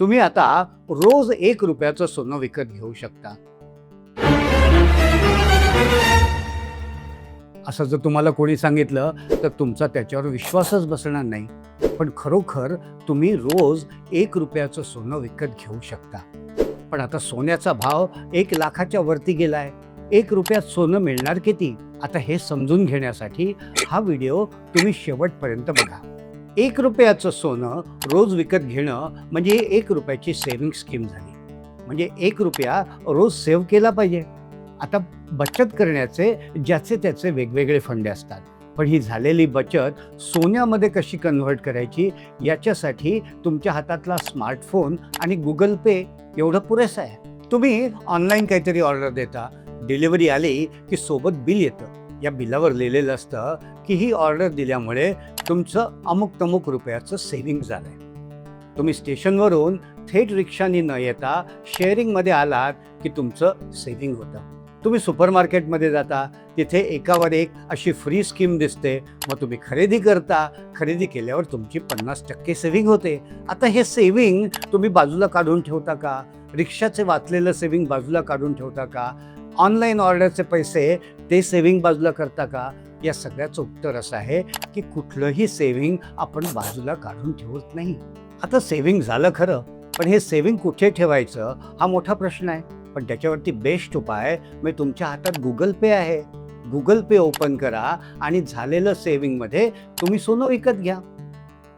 तुम्ही आता रोज एक रुपयाचं सोनं विकत घेऊ शकता. असं जर तुम्हाला कोणी सांगितलं तर तुमचा त्याच्यावर विश्वासच बसणार नाही. पण खरोखर तुम्ही रोज एक रुपयाचं सोनं विकत घेऊ शकता. पण आता सोन्याचा भाव एक लाखाच्या वरती गेलाय. एक रुपयात सोनं मिळणार किती? आता हे समजून घेण्यासाठी हा व्हिडिओ तुम्ही शेवटपर्यंत बघा. एक रुपयाचं सोनं रोज विकत घेणं म्हणजे एक रुपयाची सेव्हिंग स्कीम झाली. म्हणजे एक रुपया रोज सेव्ह केला पाहिजे. आता बचत करण्याचे ज्याचे त्याचे वेगवेगळे फंडे असतात. पण ही झालेली बचत सोन्यामध्ये कशी कन्व्हर्ट करायची याच्यासाठी तुमच्या हातातला स्मार्टफोन आणि गुगल पे एवढं पुरेसं आहे. तुम्ही ऑनलाईन काहीतरी ऑर्डर देता डिलिव्हरी आली की सोबत बिल येतं. या बिलावर लिहिलेलं असतं की ही ऑर्डर दिल्यामुळे तुमचं अमुक तमुक रुपयाचं सेव्हिंग आहे तुम्ही स्टेशनवरून थेट रिक्षानी न येता शेअरिंगमध्ये आलात की तुमचं सेव्हिंग होतं. तुम्ही सुपरमार्केटमध्ये जाता तिथे एकावर एक अशी फ्री स्कीम दिसते. मग तुम्ही खरेदी करता खरेदी केल्यावर तुमची पन्नास टक्के सेव्हिंग होते. आता हे सेव्हिंग तुम्ही बाजूला काढून ठेवता का? रिक्षाचे वाचलेलं सेव्हिंग बाजूला काढून ठेवता का? ऑनलाईन ऑर्डरचे पैसे ते सेव्हिंग बाजूला करता का? या सगळ्याचं उत्तर असं आहे की कुठलंही सेव्हिंग आपण बाजूला काढून ठेवत नाही. आता सेव्हिंग झालं खरं पण हे सेव्हिंग कुठे ठेवायचं? हा मोठा प्रश्न आहे. पण त्याच्यावरती बेस्ट उपाय म्हणजे तुमच्या हातात गुगल पे आहे. गुगल पे ओपन करा आणि झालेलं सेव्हिंगमध्ये तुम्ही सोनं विकत घ्या.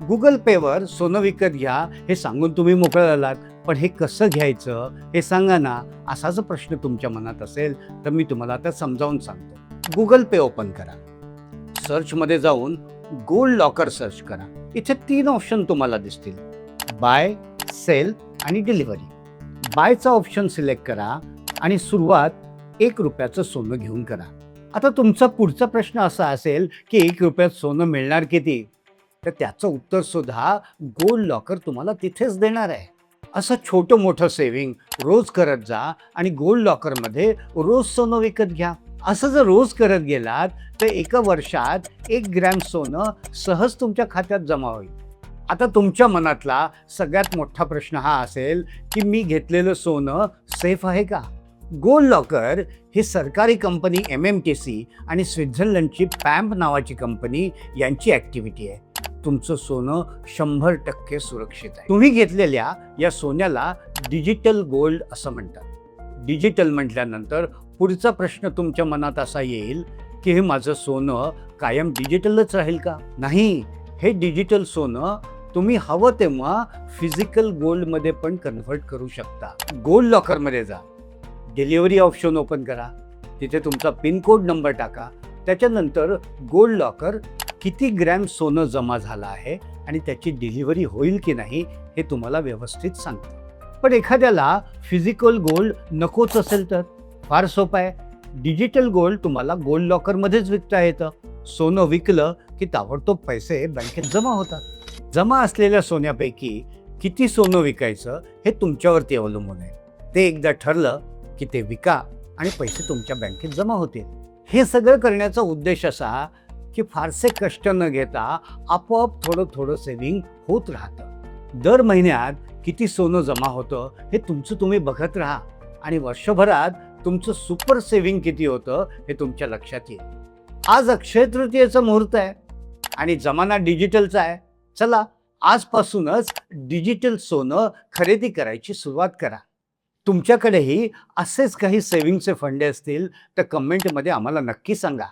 गुगल पेवर सोनं विकत घ्या हे सांगून तुम्ही मोकळं आलात पण हे कसं घ्यायचं हे सांगा ना असा जर प्रश्न तुमच्या मनात असेल तर मी तुम्हाला आता समजावून सांगतो. गुगल पे ओपन करा. सर्चमध्ये जाऊन गोल्ड लॉकर सर्च करा. इथे तीन ऑप्शन तुम्हाला दिसतील. बाय सेल आणि डिलिव्हरी बायचा ऑप्शन सिलेक्ट करा आणि सुरुवात एक रुपयाचं सोनं घेऊन करा. आता तुमचा पुढचा प्रश्न असा असेल की एक रुपयात सोनं मिळणार किती? तर त्याचं उत्तर सुद्धा गोल्ड लॉकर तुम्हाला तिथेच देणार आहे. असं छोटं मोठं सेव्हिंग रोज करत जा आणि गोल्ड लॉकरमध्ये रोज सोनं विकत घ्या. असं जर रोज करत गेलात तर एका वर्षात एक ग्रॅम सोनं सहज तुमच्या खात्यात जमा होईल. आता तुमच्या मनातला सगळ्यात मोठा प्रश्न हा असेल की मी घेतलेलं सोनं सेफ आहे का? गोल्ड लॉकर ही सरकारी company M M T C आणि स्वित्झर्लंडची पॅम्प नावाची कंपनी यांची ॲक्टिव्हिटी आहे. तुमचं सोनं शंभर टक्के सुरक्षित आहे. तुम्ही घेतलेल्या या सोन्याला डिजिटल गोल्ड असं म्हणतात. डिजिटल म्हटल्यानंतर पुढचा प्रश्न तुमच्या मनात असा येईल की हे माझं सोनं कायम डिजिटलच राहील का? नाही हे डिजिटल सोनं तुम्ही हवं तेव्हा फिजिकल गोल्डमध्ये पण कन्व्हर्ट करू शकता. गोल्ड लॉकरमध्ये जा. डिलिव्हरी ऑप्शन ओपन करा. तिथे तुमचा पिनकोड नंबर टाका. त्याच्यानंतर गोल्ड लॉकर किती ग्रॅम सोनं जमा झालं आहे आणि त्याची डिलिव्हरी होईल की नाही हे तुम्हाला व्यवस्थित सांगतं. पण एखाद्याला फिजिकल गोल्ड नकोच असेल तर? फार सोपं आहे. डिजिटल गोल्ड तुम्हाला गोल्ड लॉकरमध्येच विकता येतं. सोनं विकलं की ताबडतोब पैसे बँकेत जमा होतात. जमा असलेल्या सोन्यापैकी किती सोनं विकायचं हे तुमच्यावरती अवलंबून आहे. ते एकदा ठरलं की ते विका आणि पैसे तुमच्या बँकेत जमा होतील. हे सगळं करण्याचा उद्देश असा की फारसे कष्ट न घेता आपोआप थोडं थोडं सेव्हिंग होत राहतं. दर महिन्यात किती सोनं जमा होतं हे तुमचं तुम्ही बघत राहा आणि वर्षभरात तुमचं सुपर सेव्हिंग किती होतं हे तुमच्या लक्षात येईल. आज अक्षय तृतीयेचा मुहूर्त आहे आणि जमाना डिजिटलचा आहे. चला आजपासूनच डिजिटल सोनं खरेदी करायची सुरुवात करा. तुमच्याकडेही असेच काही सेव्हिंगचे फंडे असतील तर कमेंटमध्ये आम्हाला नक्की सांगा.